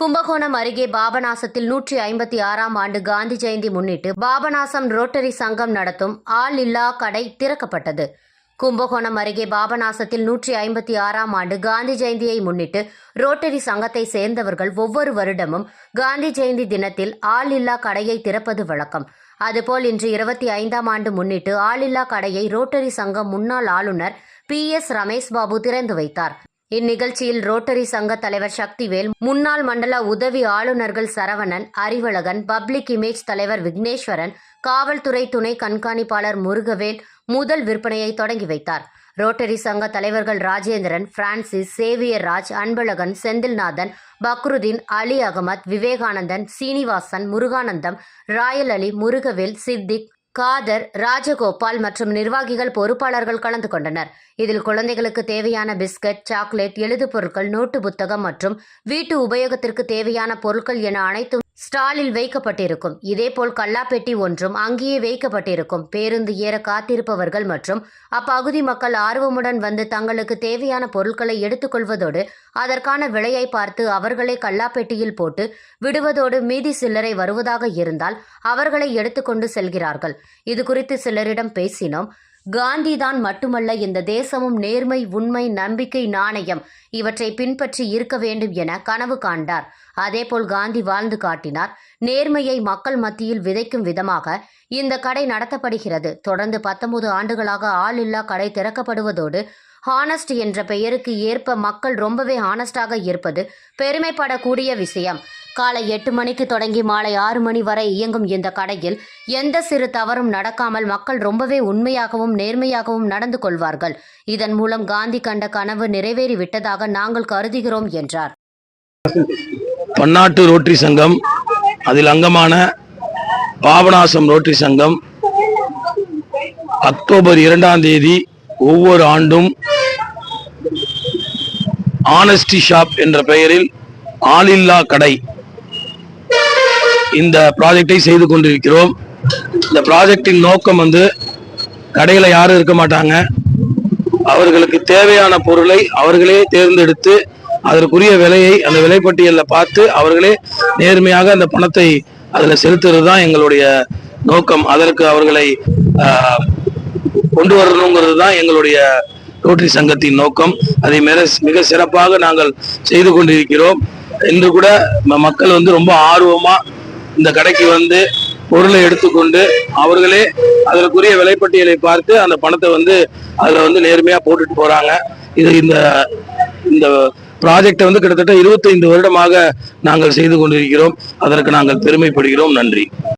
கும்பகோணம் அருகே பாபநாசத்தில் நூற்றி ஐம்பத்தி ஆறாம் ஆண்டு காந்தி ஜெயந்தி முன்னிட்டு பாபநாசம் ரோட்டரி சங்கம் நடத்தும் ஆள் இல்லா கடை திறக்கப்பட்டது. கும்பகோணம் அருகே பாபநாசத்தில் நூற்றி ஐம்பத்தி ஆறாம் ஆண்டு காந்தி ஜெயந்தியை முன்னிட்டு ரோட்டரி சங்கத்தை சேர்ந்தவர்கள் ஒவ்வொரு வருடமும் காந்தி ஜெயந்தி தினத்தில் ஆள் இல்லா கடையை திறப்பது வழக்கம். அதுபோல் இன்று இருபத்தி ஐந்தாம் ஆண்டு முன்னிட்டு ஆளில்லா கடையை ரோட்டரி சங்கம் முன்னாள் ஆளுநர் பி எஸ் ரமேஷ் பாபு திறந்து வைத்தார். இந்நிகழ்ச்சியில் ரோட்டரி சங்க தலைவர் சக்திவேல் முன்னாள் மண்டல உதவி ஆளுநர்கள் சரவணன் அறிவழகன் பப்ளிக் இமேஜ் தலைவர் விக்னேஸ்வரன் காவல்துறை துணை கண்காணிப்பாளர் முருகவேல் முதல் விற்பனையை தொடங்கி வைத்தார். ரோட்டரி சங்க தலைவர்கள் Rajendran Francis Xavier Raj Anbazhagan Senthilnathan Fakruddin Ali Ahmed Vivekanandan Srinivasan Muruganandam Royal Ali Murugavel Siddique Khader Rajagopal மற்றும் நிர்வாகிகள் பொறுப்பாளர்கள் கலந்து கொண்டனர். இதில் குழந்தைகளுக்கு தேவையான பிஸ்கட் சாக்லேட் எழுது பொருட்கள் நோட்டு புத்தகம் மற்றும் வீட்டு உபயோகத்திற்கு தேவையான பொருட்கள் என அனைத்தும் ஸ்டாலில் வைக்கப்பட்டிருக்கும். இதேபோல் கல்லாப்பெட்டி ஒன்றும் அங்கேயே வைக்கப்பட்டிருக்கும். பேருந்து ஏற காத்திருப்பவர்கள் மற்றும் அப்பகுதி மக்கள் ஆர்வமுடன் வந்து தங்களுக்கு தேவையான பொருட்களை எடுத்துக்கொள்வதோடு அதற்கான விலையை பார்த்து அவர்களே கல்லாப்பெட்டியில் போட்டு விடுவதோடு மீதி சில்லரை வருவதாக இருந்தால் அவர்களை எடுத்துக்கொண்டு செல்கிறார்கள். இது குறித்து சிலரிடம் பேசினோம். காந்தி தான் மட்டுமல்ல இந்த தேசமும் நேர்மை உண்மை நம்பிக்கை நாணயம் இவற்றை பின்பற்றி இருக்க வேண்டும் என கனவு காண்டார் அதேபோல் காந்தி வாழ்ந்து காட்டினார் நேர்மையை மக்கள் மத்தியில் விதைக்கும் விதமாக இந்த கடை நடத்தப்படுகிறது. தொடர்ந்து பத்தொன்பது ஆண்டுகளாக ஆளில்லா கடை திறக்கப்படுவதோடு ஹானஸ்ட் என்ற பெயருக்கு ஏற்ப மக்கள் ரொம்பவே ஹானஸ்டாக இருப்பது பெருமைப்படக்கூடிய விஷயம். காலை எட்டு மணிக்கு தொடங்கி மாலை ஆறு மணி வரை இயங்கும் இந்த கடையில் எந்த சிறு தவறும் நடக்காமல் மக்கள் ரொம்பவே உண்மையாகவும் நேர்மையாகவும் நடந்து கொள்வார்கள். இதன் மூலம் காந்தி கண்ட கனவு நிறைவேறி விட்டதாக நாங்கள் கருதுகிறோம் என்றார். பன்னாட்டு ரோட்டரி சங்கம் அதில் அங்கமான பாபநாசம் ரோட்டரி சங்கம் அக்டோபர் இரண்டாம் தேதி ஒவ்வொரு ஆண்டும் ஆனஸ்டி ஷாப் என்ற பெயரில் ஆளில்லா கடை இந்த ப்ராஜெக்டை செய்து கொண்டிருக்கிறோம். இந்த ப்ராஜெக்டின் நோக்கம் வந்து கடையில் யாரும் இருக்க மாட்டாங்க. அவர்களுக்கு தேவையான பொருளை அவர்களே தேர்ந்தெடுத்து அதற்குரிய விலையை அந்த விலைப்பட்டியலில் பார்த்து அவர்களே நேர்மையாக அந்த பணத்தை அதில் செலுத்துறது தான் எங்களுடைய நோக்கம். அதற்கு அவர்களை கொண்டு வரணுங்கிறது தான் எங்களுடைய ரோட்டரி சங்கத்தின் நோக்கம். அதை மிக மிக சிறப்பாக நாங்கள் செய்து கொண்டிருக்கிறோம். இன்று கூட ம- மக்கள் வந்து ரொம்ப ஆர்வமாக இந்த கடைக்கு வந்து பொருளை எடுத்துக்கொண்டு அவர்களே அதற்குரிய விலைப்பட்டியலை பார்த்து அந்த பணத்தை வந்து அதுல வந்து நேர்மையா போட்டுட்டு போறாங்க. இது இந்த இந்த ப்ராஜெக்டை வந்து கிட்டத்தட்ட 25 வருடமாக நாங்கள் செய்து கொண்டிருக்கிறோம். அதற்கு நாங்கள் பெருமைப்படுகிறோம். நன்றி.